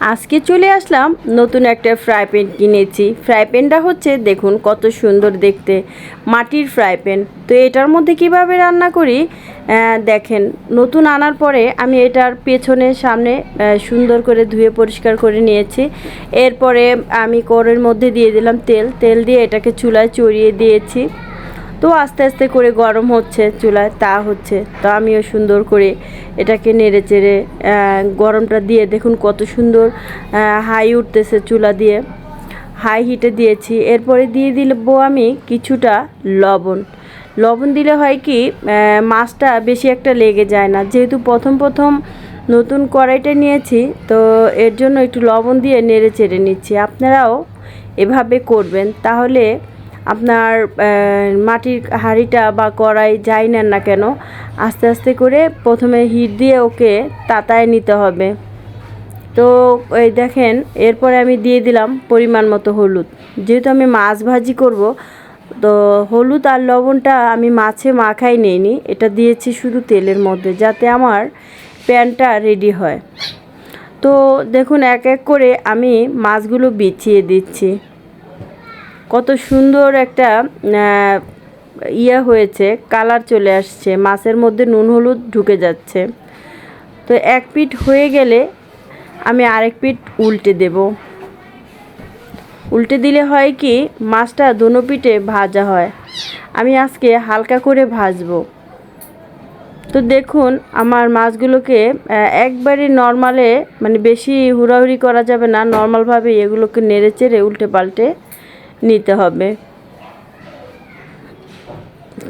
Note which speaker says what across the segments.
Speaker 1: আজকে চলে আসলাম নতুন একটা ফ্রাই প্যান কিনেছি। ফ্রাই প্যানটা হচ্ছে, দেখুন কত সুন্দর দেখতে। মাটির ফ্রাই প্যান তো এটার মধ্যে কীভাবে রান্না করি? দেখেন, নতুন আনার পরে আমি এটার পেছনে সামনে সুন্দর করে ধুয়ে পরিষ্কার করে নিয়েছি। এরপরে আমি কড়ের মধ্যে দিয়ে দিলাম তেল। তেল দিয়ে এটাকে চুলায় চড়িয়ে দিয়েছি। তো আস্তে আস্তে করে গরম হচ্ছে চুলায়, তা হচ্ছে। তো আমিও সুন্দর করে এটাকে নেড়ে চেড়ে গরমটা দিয়ে দেখুন কত সুন্দর হাই উঠতেছে চুলা দিয়ে। হাই হিটে দিয়েছি। এরপরে দিয়ে দিলবো আমি কিছুটা লবণ। লবণ দিলে হয় কি মাছটা বেশি একটা লেগে যায় না। যেহেতু প্রথম প্রথম নতুন কড়াইটা নিয়েছি, তো এর জন্য একটু লবণ দিয়ে নেড়ে চেড়ে নিচ্ছি। আপনারাও এভাবে করবেন। তাহলে আপনার মাটির হাঁড়িটা বা কড়াই যাই নেন না কেন, আস্তে আস্তে করে প্রথমে হিট দিয়ে ওকে তাতায় নিতে হবে। তো এই দেখেন, এরপরে আমি দিয়ে দিলাম পরিমাণ মতো হলুদ। যেহেতু আমি মাছ ভাজি করব, তো হলুদ আর লবণটা আমি মাছে মাখাই নিইনি, এটা দিয়েছি শুধু তেলের মধ্যে যাতে আমার প্যানটা রেডি হয়। তো দেখুন, এক এক করে আমি মাছগুলো বিছিয়ে দিচ্ছি। কত সুন্দর একটা ইয়ে হয়েছে, কালার চলে আসছে, মাছের মধ্যে নুন হলুদ ঢুকে যাচ্ছে। তো এক পিঠ হয়ে গেলে আমি আরেক পিঠ উল্টে দেব। উল্টে দিলে হয় কি, মাছটা দুনো পিঠে ভাজা হয়। আমি আজকে হালকা করে ভাজবো। তো দেখুন, আমার মাছগুলোকে একবারে নর্মালে মানে বেশি হুড়াহুড়ি করা যাবে না, নর্মালভাবে এগুলোকে নেড়ে চেড়ে উল্টে পাল্টে নিতে হবে।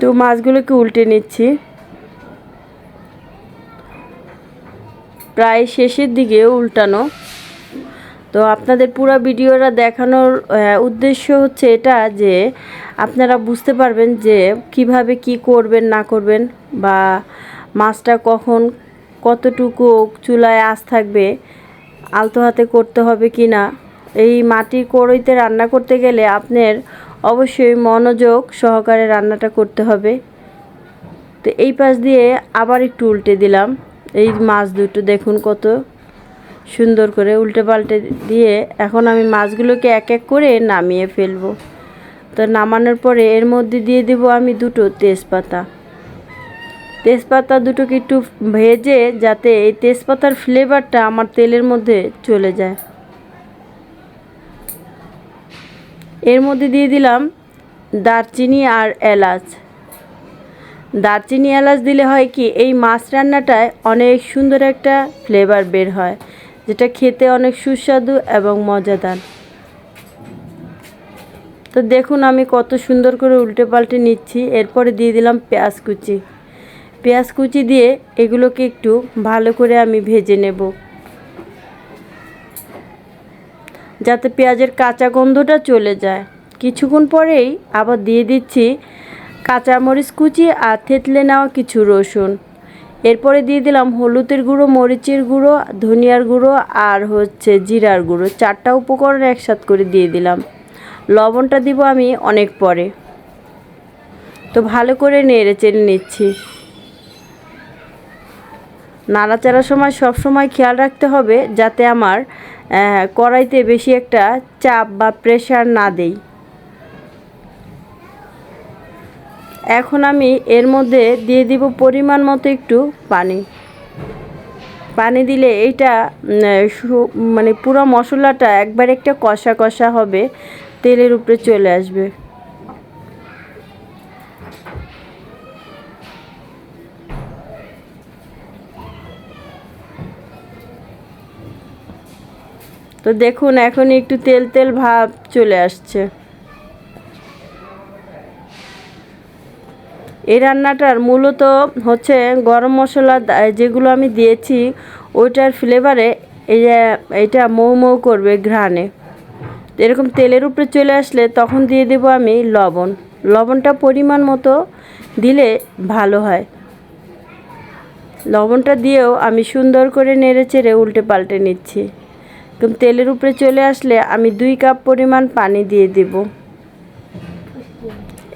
Speaker 1: তো মাছগুলোকে উল্টে নিচ্ছি? প্রায় শেষের দিকে উল্টানো। তো আপনাদের পুরো ভিডিওটা দেখানোর উদ্দেশ্য হচ্ছে এটা যে, আপনারা বুঝতে পারবেন যে কীভাবে কি করবেন, না করবেন, বা মাছটা কখন কতটুকু চুলায় আঁচ থাকবে, আলতো হাতে করতে হবে কি না এই মাটির কড়ইতে রান্না করতে গেলে আপনার অবশ্যই মনোযোগ সহকারে রান্নাটা করতে হবে। তো এই পাশ দিয়ে আবার একটু উল্টে দিলাম। এই মাছ দুটো দেখুন কত সুন্দর করে উল্টে পাল্টে দিয়ে এখন আমি মাছগুলোকে এক এক করে নামিয়ে ফেলব। তো নামানোর পরে এর মধ্যে দিয়ে দেব আমি দুটো তেজপাতা। তেজপাতা দুটোকে একটু ভেজে যাতে এই তেজপাতার ফ্লেভারটা আমার তেলের মধ্যে চলে যায়। এর মধ্যে দিয়ে দিলাম দারচিনি আর এলাচ। দারচিনি, এলাচ দিলে হয় কি, এই মাছ রান্নাটায় অনেক সুন্দর একটা ফ্লেভার বের হয়, যেটা খেতে অনেক সুস্বাদু এবং মজাদার। তো দেখুন আমি কত সুন্দর করে উল্টে পাল্টে নিচ্ছি। এরপরে দিয়ে দিলাম পেঁয়াজ কুচি। পেঁয়াজ কুচি দিয়ে এগুলোকে একটু ভালো করে আমি ভেজে নেব। যাতে পেঁয়াজের কাঁচা গন্ধটা চলে যায়। কিছুক্ষণ পরেই আবার দিয়ে দিচ্ছি কাঁচামরিচ কুচি আর থেতলে নেওয়া কিছু রসুন। এরপরে দিয়ে দিলাম হলুদের গুঁড়ো, মরিচের গুঁড়ো, ধনিয়ার গুঁড়ো আর হচ্ছে জিরার গুঁড়ো। চারটা উপকরণ একসাথ করে দিয়ে দিলাম। লবণটা দিব আমি অনেক পরে। তো ভালো করে নেড়ে চেড়ে নিচ্ছি। নাড়াচাড়ার সময় সব সময় খেয়াল রাখতে হবে যাতে আমার কড়াইতে বেশি একটা চাপ বা প্রেশার না দেই। এখন আমি এর মধ্যে দিয়ে দিব পরিমাণ মতো একটু পানি। পানি দিলে এইটা মানে পুরো মশলাটা একবার একটা কষা কষা হবে, তেলের উপরে চলে আসবে। তো দেখুন, এখন একটু তেল তেল ভাব চলে আসছে। এই রান্নাটার মূলত হচ্ছে গরম মশলা যেগুলো আমি দিয়েছি, ওইটার ফ্লেভারে এই এটা মৌ মৌ করবে ঘ্রাণে। এরকম তেলের উপরে চলে আসলে তখন দিয়ে দেব আমি লবণ। লবণটা পরিমাণ মতো দিলে ভালো হয়। লবণটা দিয়েও আমি সুন্দর করে নেড়ে চেড়ে উল্টে পাল্টে নিচ্ছি। এরকম তেলের উপরে চলে আসলে আমি দুই কাপ পরিমাণ পানি দিয়ে দেব।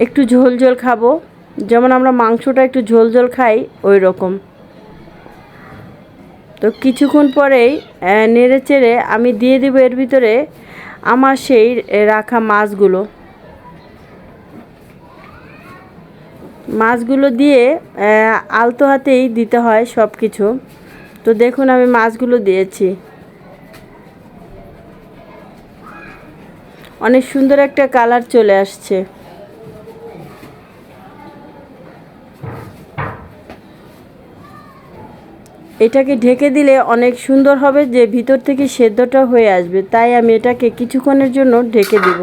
Speaker 1: একটু ঝোল ঝোল খাব। যেমন আমরা মাংসটা একটু ঝোল ঝোল খাই, ওই রকম। তো কিছুক্ষণ পরেই নেড়ে চেড়ে আমি দিয়ে দিব এর ভিতরে আমার সেই রাখা মাছগুলো। মাছগুলো দিয়ে আলতো হাতেই দিতে হয় সব কিছু তো দেখুন আমি মাছগুলো দিয়েছি। অনেক সুন্দর একটা কালার চলে আসছে। এটাকে ঢেকে দিলে অনেক সুন্দর হবে যে ভিতর থেকে সেদ্ধটা হয়ে আসবে, তাই আমি এটাকে কিছুক্ষণের জন্য ঢেকে দিব।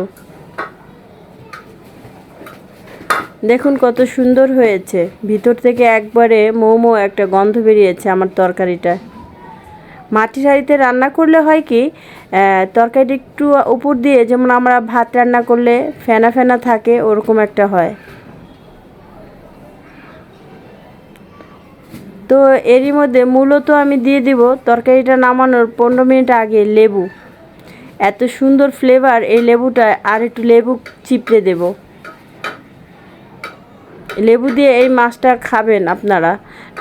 Speaker 1: দেখুন কত সুন্দর হয়েছে। ভিতর থেকে একবারে মোমো একটা গন্ধ বেরিয়েছে আমার তরকারিটা মাটির হাঁড়িতে রান্না করলে হয় কি তরকারিটা একটু উপর দিয়ে যেমন আমরা ভাত রান্না করলে ফেনা ফেনা থাকে, ওরকম একটা হয়। তো এরই মধ্যে মূলত আমি দিয়ে দিব তরকারিটা নামানোর পনেরো মিনিট আগে লেবু। এত সুন্দর ফ্লেভার এই লেবুটা আর একটু লেবু চিপড়ে দেব। লেবু দিয়ে এই মাছটা খাবেন আপনারা।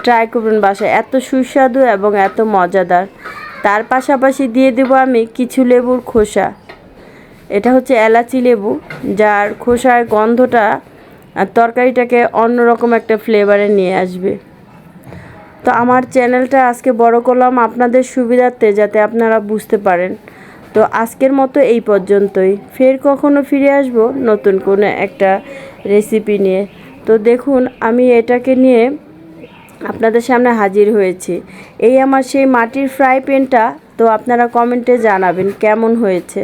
Speaker 1: ট্রাই করবেন বাসায়। এত সুস্বাদু এবং এত মজাদার। তার পাশাপাশি দিয়ে দেব আমি কিছু লেবুর খোসা। এটা হচ্ছে এলাচি লেবু, যার খোসার গন্ধটা তরকারিটাকে অন্যরকম একটা ফ্লেভারে নিয়ে আসবে। তো আমার চ্যানেলটা আজকে বড় করলাম আপনাদের সুবিধার্থে, যাতে আপনারা বুঝতে পারেন। তো আজকের মতো এই পর্যন্তই। ফের কখনো ফিরে আসব নতুন কোনো একটা রেসিপি নিয়ে। তো দেখুন, আমি এটাকে নিয়ে আপনাদের সামনে হাজির হয়েছি। এই আমার সেই মাটির ফ্রাই প্যানটা, তো আপনারা কমেন্টে জানাবেন কেমন হয়েছে।